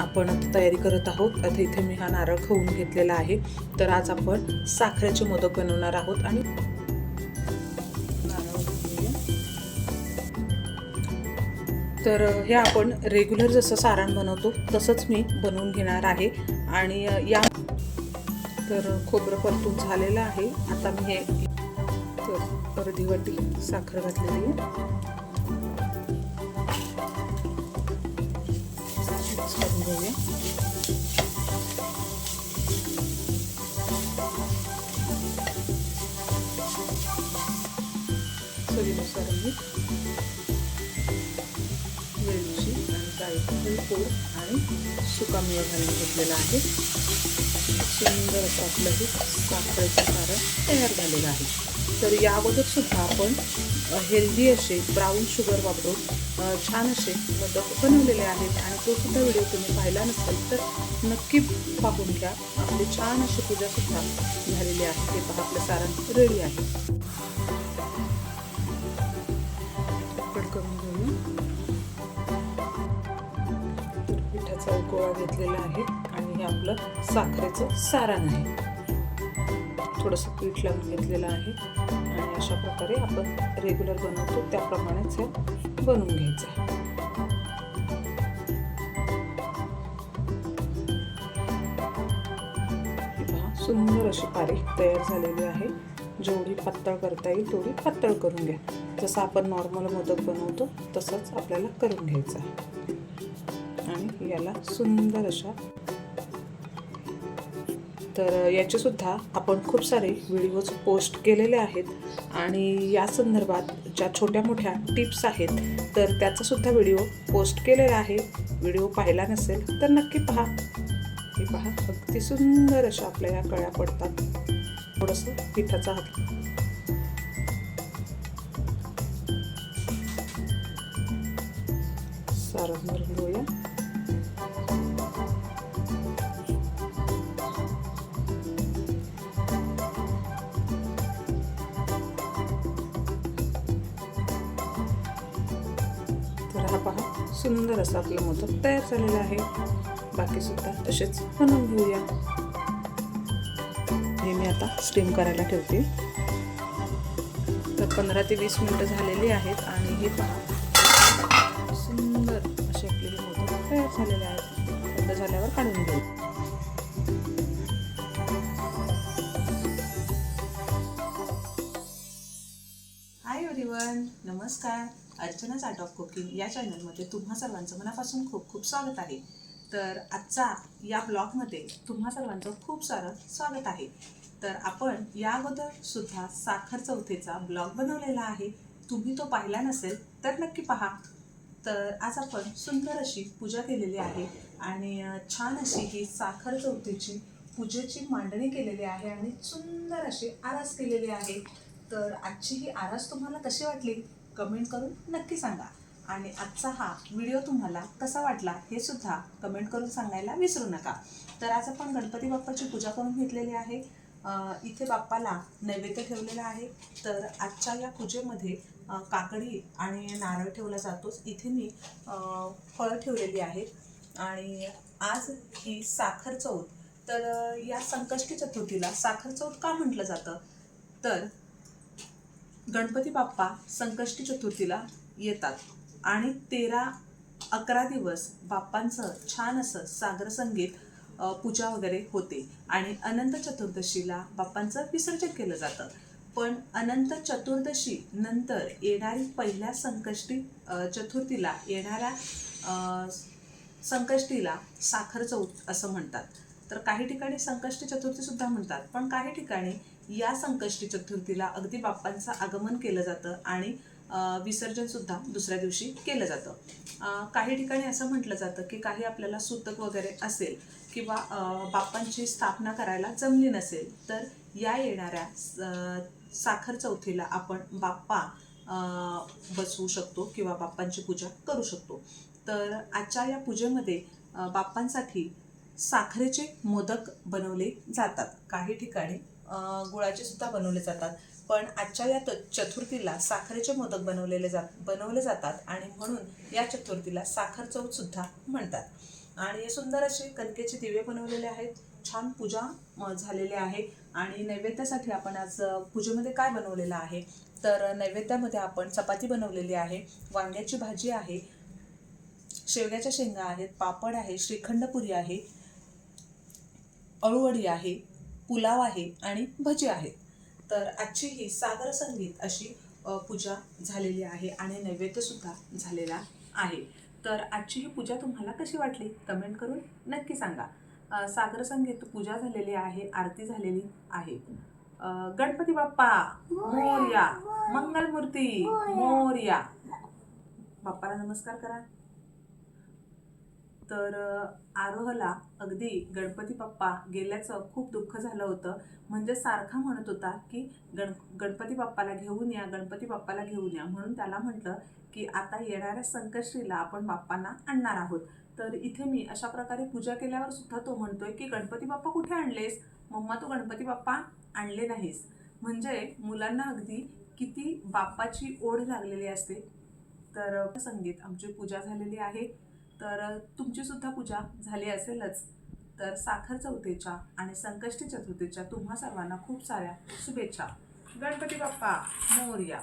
आपण आता तयारी करत आहोत. आता इथे मी हा नारळ खवून घेतलेला आहे. तर आज आपण साखरेचे मोदक बनवणार आहोत आणि नारळ तर हे आपण रेग्युलर जसं सारण बनवतो तसंच मी बनवून घेणार आहे. आणि या तर खोबरं परतून झालेलं आहे. आता मी हे तर अर्धी वाटी साखर घातलेली आहे. मिक्स करून घेऊया चवीनुसार मीठ वेलची आणि जायफळ पूड आणि सुका मेवा घालून घेतलेला आहे. सुंदर असं आपलं हे साखरेचं सारण तयार झालेलं आहे. तर या अगोदर सुद्धा आपण हेल्दी असे ब्राऊन शुगर वापरून छान असे मोदक बनवलेले आहेत. आणि तो सुद्धा व्हिडिओ तुम्ही पाहिला नसेल तर नक्की पाहून घ्या. आपली छान अशी पूजा सुद्धा झालेली आहे. ते पहा आपलं सारण रेडी आहे. करून घेऊया. पिठाचा एक गोळा घेतलेला आहे. आणि हे आपलं साखरेचं सारण आहे. थोडंसं पीठ लावून घेतलेलं आहे. आणि अशा प्रकारे आपण रेग्युलर बनवतो. त्याप्रमाणेच हे बनवून घ्यायचं आहे. सुंदर अशी पारी तयार झालेली आहे. जेवढी पातळ करता येईल तेवढी पातळ करून घ्या. जसं आपण नॉर्मल मोदक बनवतो तसंच आपल्याला करून घ्यायचं आहे. आणि याला सुंदर अशा तर याचेसुद्धा आपण खूप सारे व्हिडिओज पोस्ट केलेले आहेत. आणि या संदर्भात ज्या छोट्या मोठ्या टिप्स आहेत तर त्याचासुद्धा व्हिडिओ पोस्ट केलेला आहे. व्हिडिओ पाहिला नसेल तर नक्की पहा. हे पहा अगदी सुंदर अशा आपल्या या कळ्या पडतात. थोडंसं पिठाचा हात. सारं भरून घेऊया सुंदर असा आपलं मोदक तयार झालेला आहे. बाकी सुद्धा तसेच बनवून घेऊया. हे मी आता स्टीम करायला ठेवते. तर पंधरा ते वीस मिनटं झालेली आहेत आणि हे पहा. सुंदर असे आपले मोदक तयार झालेले आहेत. थंड झाल्यावर काढून घेऊ. हाय नमस्कार. अर्चनाच आर्ट ऑफ कुकिंग या चॅनलमध्ये तुम्हा सर्वांचं मनापासून खूप खूप स्वागत आहे. तर आजचा या ब्लॉगमध्ये तुम्हा सर्वांचं खूप सारं स्वागत आहे. तर आपण या अगोदर सुद्धा साखर चौथीचा ब्लॉग बनवलेला आहे. तुम्ही तो पाहिला नसेल तर नक्की पहा. तर आज आपण सुंदर अशी पूजा केलेली आहे आणि छान अशी ही साखर चौथीची पूजेची मांडणी केलेली आहे आणि सुंदर अशी आरास केलेली आहे. तर आजची ही आरास तुम्हाला कशी वाटली? कमेंट करून नक्की सांगा. आणि आजचा हा व्हिडिओ तुम्हाला कसा वाटला हे सुद्धा कमेंट करून सांगायला विसरू नका. तर आज आपण गणपती बाप्पाची पूजा करून घेतलेली आहे. इथे बाप्पाला नैवेद्य ठेवलेला आहे. तर आजच्या या पूजेमध्ये काकडी आणि नारळ ठेवला जातोच. इथे मी फळं ठेवलेली आहेत. आणि आज ही साखर चौथ. तर या संकष्टी चतुर्थीला साखर चौथ का म्हटलं जातं? तर गणपती बाप्पा संकष्टी चतुर्थीला येतात. आणि तेरा अकरा दिवस बाप्पांचं छान असं सागर संगीत पूजा वगैरे होते. आणि अनंत चतुर्दशीला बाप्पांचं विसर्जन केलं जातं. पण अनंत चतुर्दशी नंतर येणारी पहिल्या संकष्टी चतुर्थीला येणाऱ्या संकष्टीला साखर चौथ असं म्हणतात. तर काही ठिकाणी संकष्टी चतुर्थी सुद्धा म्हणतात. पण काही ठिकाणी या संकष्टी चतुर्थीला अगदी बाप्पांचं आगमन केलं जातं आणि विसर्जनसुद्धा विसर्जन सुद्धा दुसऱ्या दिवशी केलं जातं. काही ठिकाणी असं म्हटलं जातं की काही आपल्याला सुतक वगैरे असेल किंवा बाप्पांची स्थापना करायला जमली नसेल तर या येणाऱ्या साखर चौथीला आपण बाप्पा बसवू शकतो किंवा बाप्पांची पूजा करू शकतो. तर आजच्या या पूजेमध्ये बाप्पांसाठी साखरेचे मोदक बनवले जातात. काही ठिकाणी गुळाचे सुद्धा बनवले जातात. पण आजच्या या त- चतुर्थीला साखरेचे मोदक बनवलेले जात बनवले जातात आणि म्हणून या चतुर्थीला साखर चौथ सुद्धा म्हणतात. आणि सुंदर असे कणकेचे दिवे बनवलेले आहेत. छान पूजा झालेली आहे. आणि नैवेद्यासाठी आपण आज पूजेमध्ये काय बनवलेलं आहे? तर नैवेद्यामध्ये आपण चपाती बनवलेली आहे. वांग्याची भाजी आहे. शेवग्याच्या शेंगा आहेत. पापड आहे. श्रीखंड पुरी आहे. अळूवडी आहे. पुलाव आहे आणि भजी आहेत. तर आजची ही सागर संगीत अशी पूजा झालेली आहे आणि नैवेद्यसुद्धा झालेला आहे. तर आजची ही पूजा तुम्हाला कशी वाटली? कमेंट करून नक्की सांगा. सागर संगीत पूजा झालेली आहे आरती झालेली आहे. गणपती बाप्पा मोर्या मंगलमूर्ती मोर्या. बाप्पाला नमस्कार करा. तर आरोहला अगदी गणपती बाप्पा गेल्याचं खूप दुःख झालं होतं. म्हणजे सारखा म्हणत होता की गण गणपती बाप्पाला घेऊन या गणपती बाप्पाला घेऊन या. म्हणून त्याला म्हटलं की आता येणाऱ्या संकष्टीला आपण बाप्पांना आणणार आहोत. तर इथे मी अशा प्रकारे पूजा केल्यावर सुद्धा तो म्हणतोय की गणपती बाप्पा कुठे आणलेस? मम्मा तू गणपती बाप्पा आणले नाहीस. म्हणजे मुलांना अगदी किती बाप्पाची ओढ लागलेली असते. तर संगीत आमची पूजा झालेली आहे. तर तुमचीसुद्धा तुमची सुद्धा पूजा झाली असेलच. तर साखर चौथीच्या आणि संकष्टी चतुर्थीच्या तुम्हा सर्वांना खूप साऱ्या शुभेच्छा. गणपती बाप्पा मोर्या.